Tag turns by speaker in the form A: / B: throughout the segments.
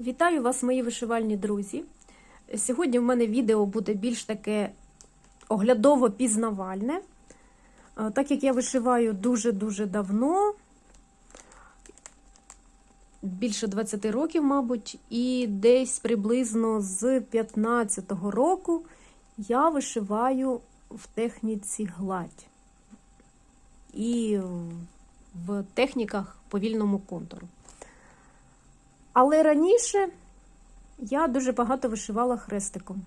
A: Вітаю вас, мої вишивальні друзі. Сьогодні в мене відео буде більш таке оглядово-пізнавальне. Е, Так як я вишиваю дуже-дуже давно, більше 20 років, мабуть, і десь приблизно з 15-го року я вишиваю в техніці гладь і в техніках повільному контуру. Але раніше я дуже багато вишивала хрестиком.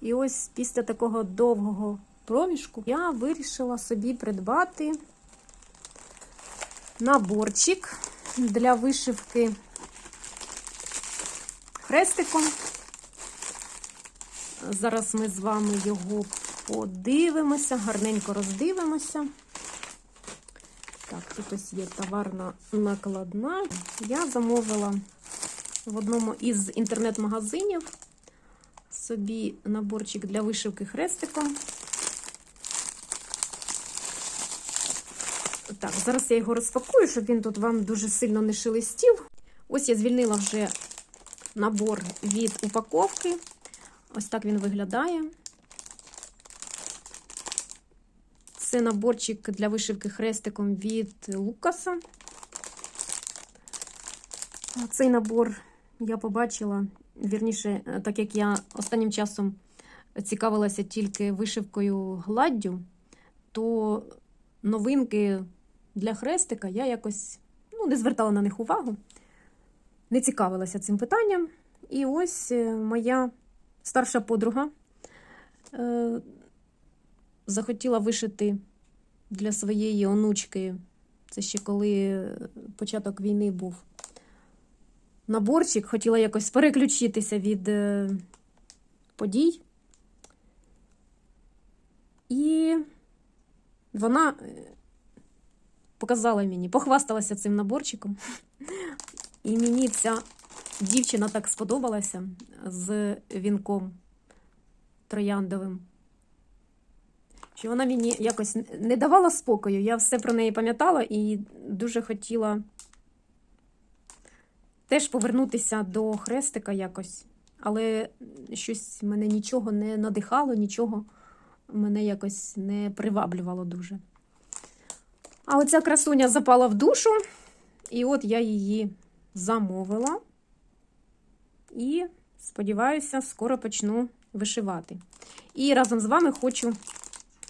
A: І ось після такого довгого проміжку я вирішила собі придбати наборчик для вишивки хрестиком. Зараз ми з вами його подивимося, гарненько роздивимося. Тут ось є товарна накладна. Я замовила в одному із інтернет-магазинів собі наборчик для вишивки хрестиком. Так, зараз я його розпакую, щоб він тут вам дуже сильно не шелестів. Ось я звільнила вже набор від упаковки. Ось так він виглядає. Це наборчик для вишивки хрестиком від Лукаса. Цей набор я побачила, вірніше, так як я останнім часом цікавилася тільки вишивкою гладдю, то новинки для хрестика я якось ну, не звертала на них увагу, не цікавилася цим питанням. І ось е, моя старша подруга е, захотіла вишити для своєї онучки, це ще коли початок війни був наборчик, хотіла якось переключитися від е, подій. І вона е, показала мені, похвасталася цим наборчиком. І мені ця дівчина так сподобалася з вінком трояндовим. Що вона мені якось не давала спокою. Я все про неї пам'ятала і дуже хотіла теж повернутися до хрестика якось. Але щось мене нічого не надихало, нічого мене якось не приваблювало дуже. А оця красуня запала в душу, і от я її замовила. І, сподіваюся, скоро почну вишивати. І разом з вами хочу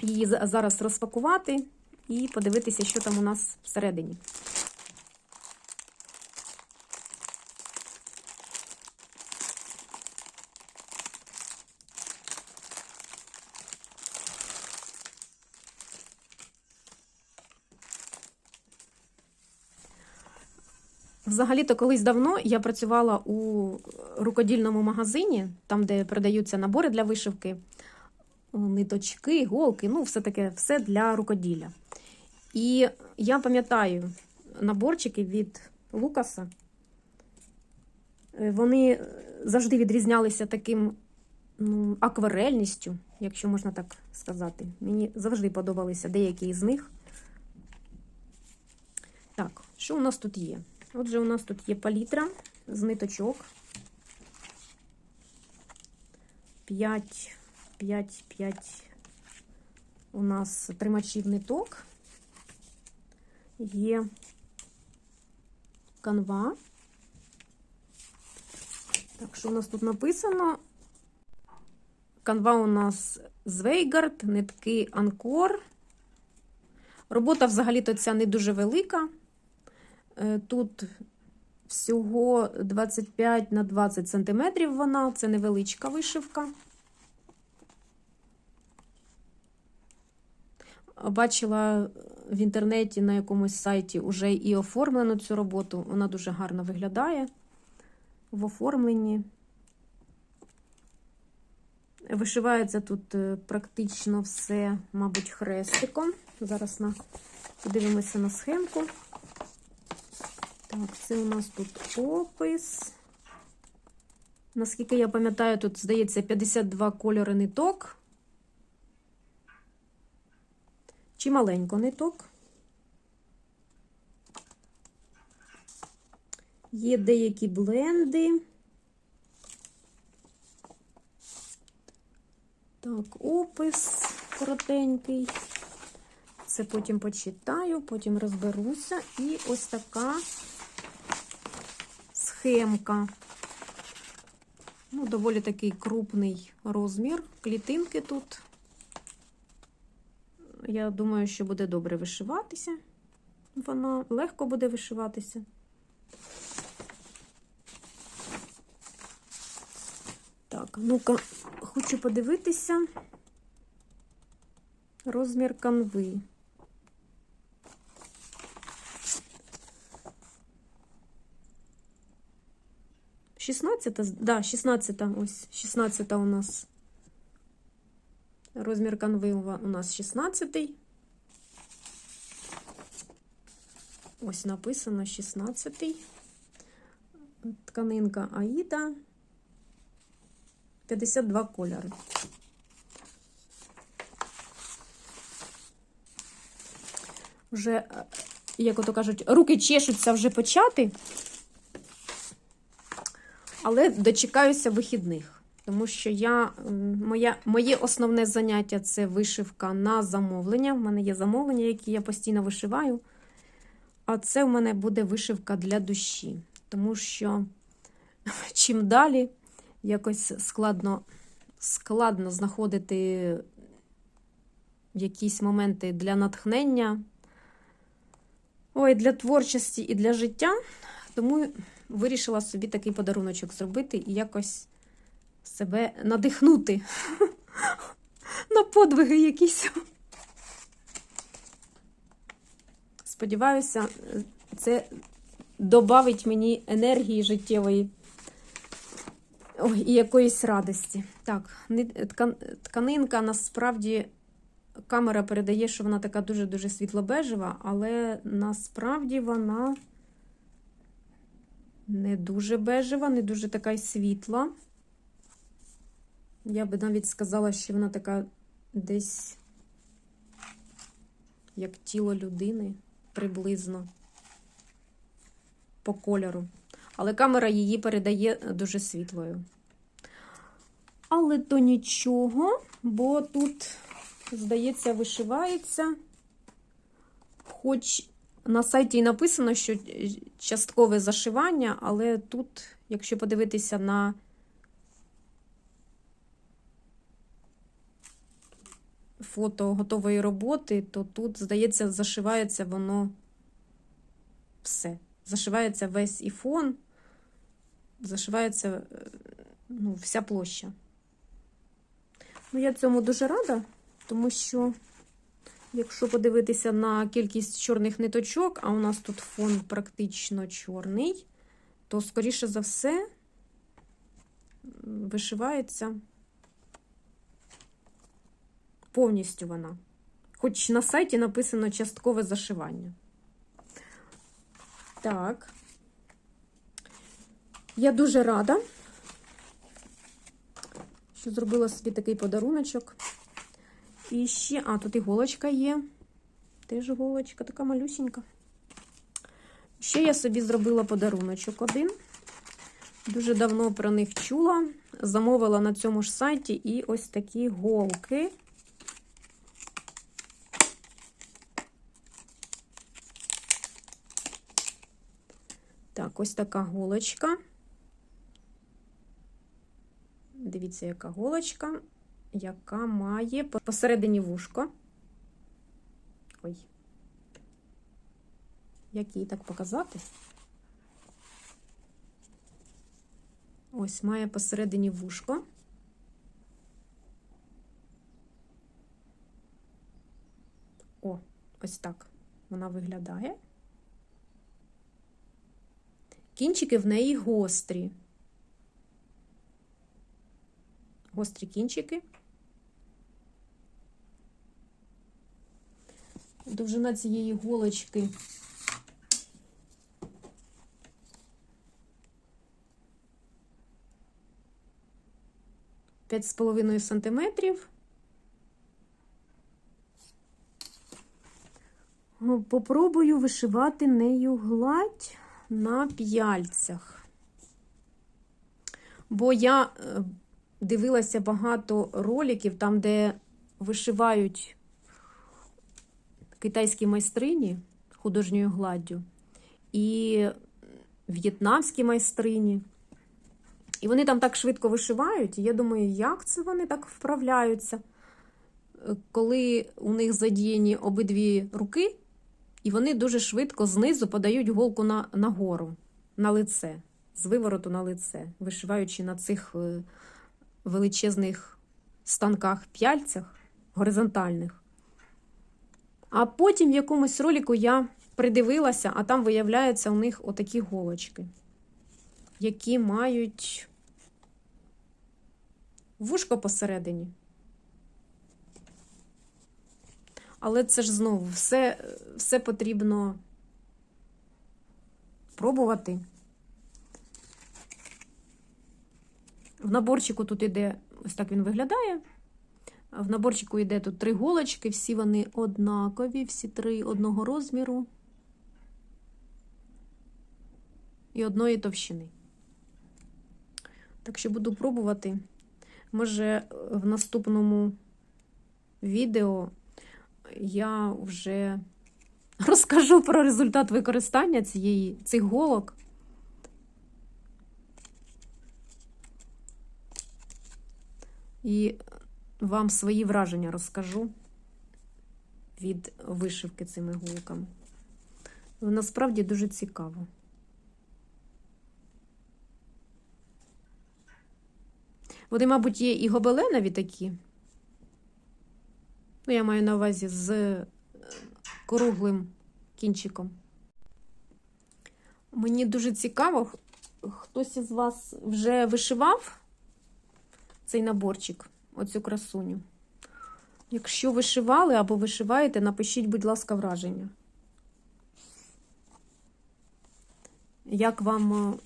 A: її зараз розпакувати і подивитися, що там у нас всередині. Взагалі-то колись давно я працювала у рукодільному магазині, там, де продаються набори для вишивки, ниточки, іголки, ну, все таке, все для рукоділля. І я пам'ятаю наборчики від Лукаса. Вони завжди відрізнялися таким ну, акварельністю, якщо можна так сказати. Мені завжди подобалися деякі із них. Так, що у нас тут є? Отже, у нас тут є палітра з ниточок. 5, 5, 5 у нас тримачів ниток. Є канва. Так, що у нас тут написано? Канва у нас Звейгард, нитки Анкор. Робота взагалі-то ця не дуже велика. Тут всього 25 на 20 сантиметрів вона, це невеличка вишивка. Бачила в інтернеті на якомусь сайті вже і оформлену цю роботу. Вона дуже гарно виглядає в оформленні. Вишивається тут практично все, мабуть, хрестиком. Зараз на... подивимося на схемку. Так, це у нас тут опис. Наскільки я пам'ятаю, тут, здається, 52 кольори ниток. Чи маленько ниток. Є деякі бленди. Так, опис коротенький. Це потім почитаю, потім розберуся. І ось така схемка. Ну, доволі такий крупний розмір. Клітинки тут. Я думаю, що буде добре вишиватися. Вона легко буде вишиватися. Так, ну-ка, хочу подивитися розмір канви. Шістнадцята, да, 16, ось 16 у нас. Розмір канви у нас 16. Ось написано 16. Тканинка Аїда. 52 кольори. Вже, як ото кажуть, руки чешуться вже почати, але дочекаюся вихідних, тому що я, моя, моє основне заняття це вишивка на замовлення. У мене є замовлення, які я постійно вишиваю. А це в мене буде вишивка для душі, тому що чим далі якось складно, складно знаходити якісь моменти для натхнення, ой, для творчості і для життя. Тому вирішила собі такий подаруночок зробити і якось себе надихнути на подвиги якісь. Сподіваюся, це додавить мені енергії життєвої і якоїсь радості. Так, тканинка насправді камера передає, що вона така дуже-дуже світло-бежева, але насправді вона не дуже бежева, не дуже така й світла. Я би навіть сказала, що вона така десь як тіло людини приблизно по кольору. Але камера її передає дуже світлою. Але то нічого, бо тут, здається, вишивається. Хоч на сайті і написано, що часткове зашивання, але тут, якщо подивитися на фото готової роботи, то тут, здається, зашивається воно все. Зашивається весь і фон, зашивається ну, вся площа. Ну, я цьому дуже рада, тому що, якщо подивитися на кількість чорних ниточок, а у нас тут фон практично чорний, то, скоріше за все, вишивається повністю вона. Хоч на сайті написано часткове зашивання. Так, я дуже рада, що зробила собі такий подаруночок. І ще, а, тут іголочка є. Теж іголочка, така малюсінька. Ще я собі зробила подаруночок один. Дуже давно про них чула. Замовила на цьому ж сайті і ось такі голки. Так, ось така голочка. Дивіться, яка голочка, яка має посередині вушко. Ой, як її так показати? Ось має посередині вушко. О, ось так вона виглядає. Кінчики в неї гострі. Гострі кінчики. Довжина цієї голочки п'ять з половиною сантиметрів. Попробую вишивати нею гладь. На п'яльцях. Бо я е, дивилася багато роликів там, де вишивають китайські майстрині художньою гладдю і в'єтнамські майстрині. І вони там так швидко вишивають. І я думаю, як це вони так вправляються, Е, коли у них задіяні обидві руки, і вони дуже швидко знизу подають голку на, нагору, на лице, з вивороту на лице, вишиваючи на цих е, величезних станках п'яльцях горизонтальних. А потім в якомусь ролику я придивилася, а там виявляються у них отакі голочки, які мають вушко посередині. Але це ж знову все, все потрібно пробувати. В наборчику тут іде, ось так він виглядає. В наборчику йде тут три голочки, всі вони однакові, всі три одного розміру і одної товщини. Так що буду пробувати. Може, в наступному відео я вже розкажу про результат використання цієї, цих голок. І вам свої враження розкажу від вишивки цими голками. Насправді дуже цікаво. Вони, мабуть, є і гобеленові такі. Ну, я маю на увазі з е, круглим кінчиком. Мені дуже цікаво, хтось із вас вже вишивав цей наборчик, оцю красуню. Якщо вишивали або вишиваєте, напишіть, будь ласка, враження. Як вам, е,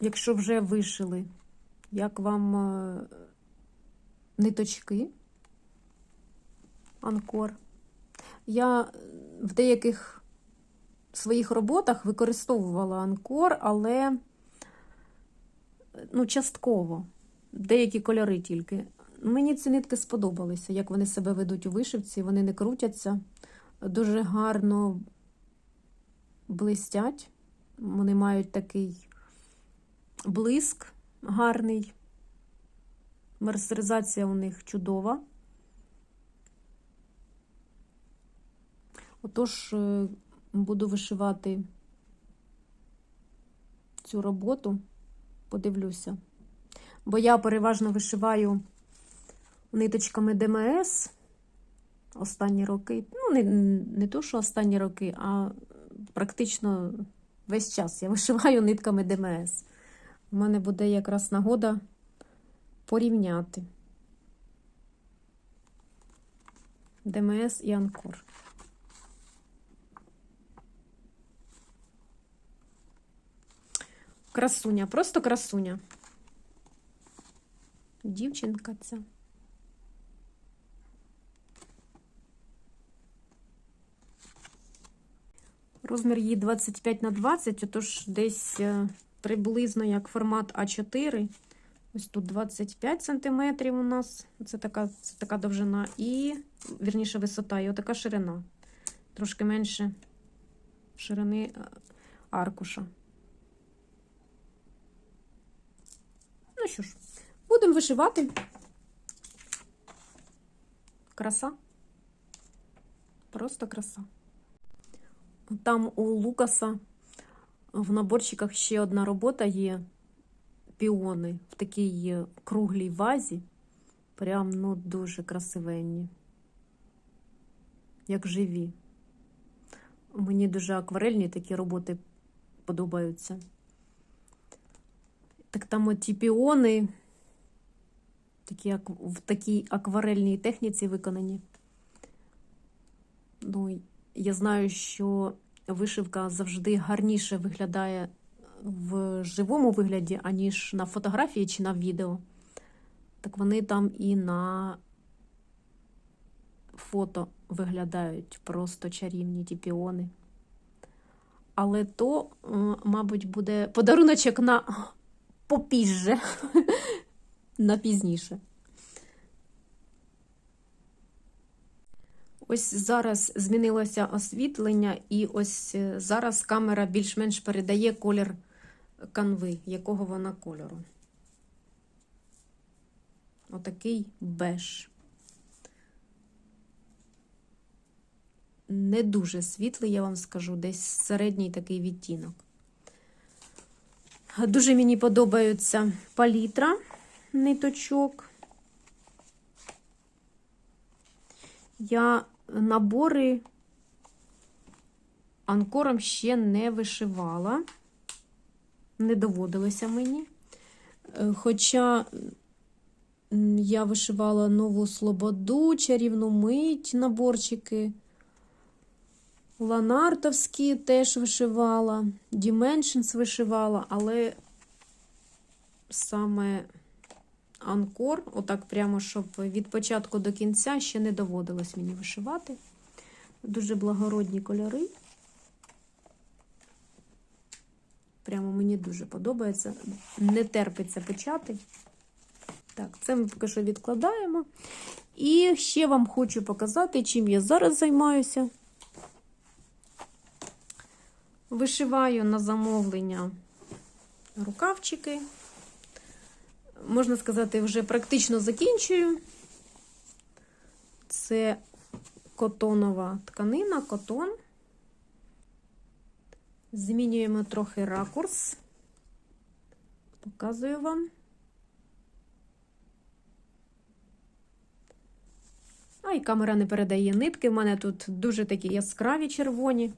A: якщо вже вишили, як вам е, ниточки? Анкор. Я в деяких своїх роботах використовувала анкор, але ну, частково, деякі кольори тільки. Мені ці нитки сподобалися, як вони себе ведуть у вишивці, вони не крутяться, дуже гарно блистять. Вони мають такий блиск гарний. Мерсеризація у них чудова. Отож, е, буду вишивати цю роботу, подивлюся. Бо я переважно вишиваю ниточками ДМС останні роки. Ну, не, не то, що останні роки, а практично весь час я вишиваю нитками ДМС. У мене буде якраз нагода порівняти ДМС і Анкор. Красуня, просто красуня. Дівчинка ця. Розмір її 25 на 20, отож десь е, приблизно як формат А4. Ось тут 25 см у нас. Це така це така довжина і, вірніше, висота, і отака ширина. Трошки менше ширини е, аркуша. Що ж, будемо вишивати. Краса. Просто краса. Там у Лукаса в наборчиках ще одна робота є піони в такій круглій вазі. Прям ну дуже красивенні, як живі. Мені дуже акварельні такі роботи подобаються. Так там оті піони, такі, в такій акварельній техніці виконані. Ну, я знаю, що вишивка завжди гарніше виглядає в живому вигляді, аніж на фотографії чи на відео. Так вони там і на фото виглядають просто чарівні ті піони. але то, мабуть, буде подаруночок на попізже, на пізніше. Ось зараз змінилося освітлення, і ось е, зараз камера більш-менш передає колір канви, якого вона кольору. Отакий беж. Не дуже світлий, я вам скажу, десь середній такий відтінок. Дуже мені подобаються палітра ниточок. Я набори анкором ще не вишивала, не доводилося мені. Е, Хоча я вишивала нову слободу, чарівну мить наборчики. Ланартовські теж вишивала, Dimensions вишивала, але саме анкор, отак прямо, щоб від початку до кінця ще не доводилось мені вишивати. Дуже благородні кольори. Прямо мені дуже подобається. Не терпиться почати. Так, це ми поки що відкладаємо. І ще вам хочу показати, чим я зараз займаюся. Вишиваю на замовлення рукавчики. Можна сказати, вже практично закінчую. Це котонова тканина, котон. Змінюємо трохи ракурс. Показую вам. А і камера не передає нитки. У мене тут дуже такі яскраві червоні,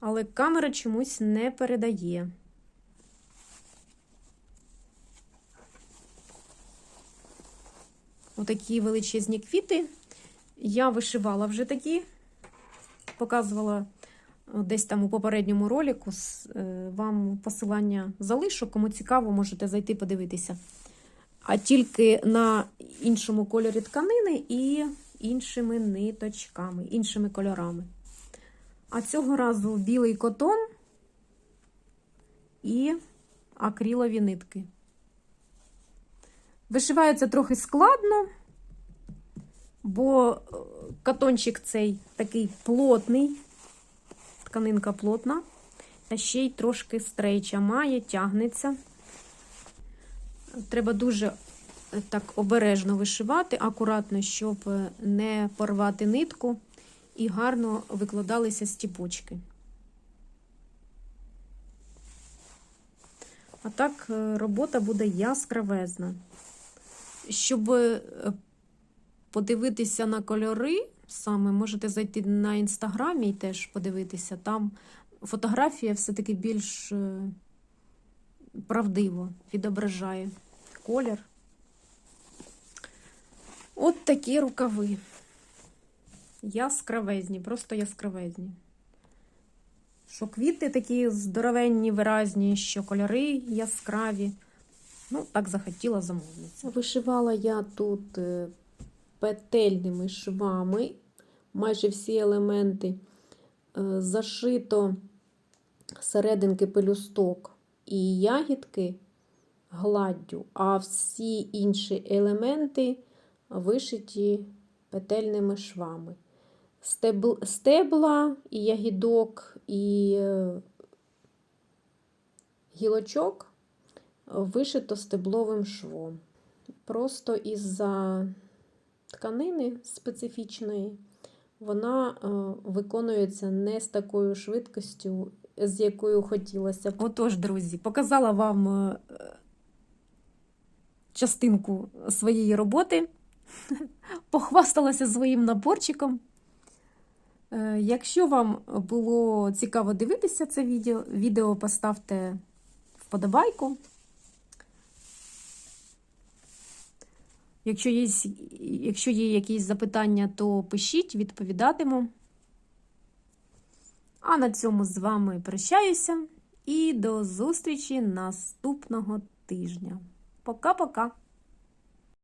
A: але камера чомусь не передає. Отакі величезні квіти. Я вишивала вже такі, показувала десь там у попередньому ролику. Е, Вам посилання залишу, кому цікаво, можете зайти подивитися. А тільки на іншому кольорі тканини і іншими ниточками, іншими кольорами. А цього разу білий котон і акрилові нитки. Вишивається трохи складно, бо катончик цей такий плотний, тканинка плотна, та ще й трошки стрейча має, тягнеться. Треба дуже так обережно вишивати, акуратно, щоб не порвати нитку і гарно викладалися стібочки. А так робота буде яскравезна. Щоб подивитися на кольори, саме можете зайти на інстаграмі і теж подивитися. Там фотографія все-таки більш правдиво відображає колір. От такі рукави. Яскравезні, просто яскравезні. Що квіти такі здоровенні, виразні, що кольори яскраві. Ну, так захотіла замовниця. Вишивала я тут петельними швами, майже всі елементи зашито серединки пелюсток і ягідки гладдю, а всі інші елементи вишиті петельними швами. Стебл, стебла і ягідок, і гілочок вишито стебловим швом. Просто із-за тканини специфічної вона виконується не з такою швидкістю, з якою хотілося б. Отож, друзі, показала вам частинку своєї роботи, похвасталася своїм наборчиком. Якщо вам було цікаво дивитися це відео, відео поставте вподобайку. Якщо є, якщо є якісь запитання, то пишіть, відповідатиму. А на цьому з вами прощаюся і до зустрічі наступного тижня. Пока-пока!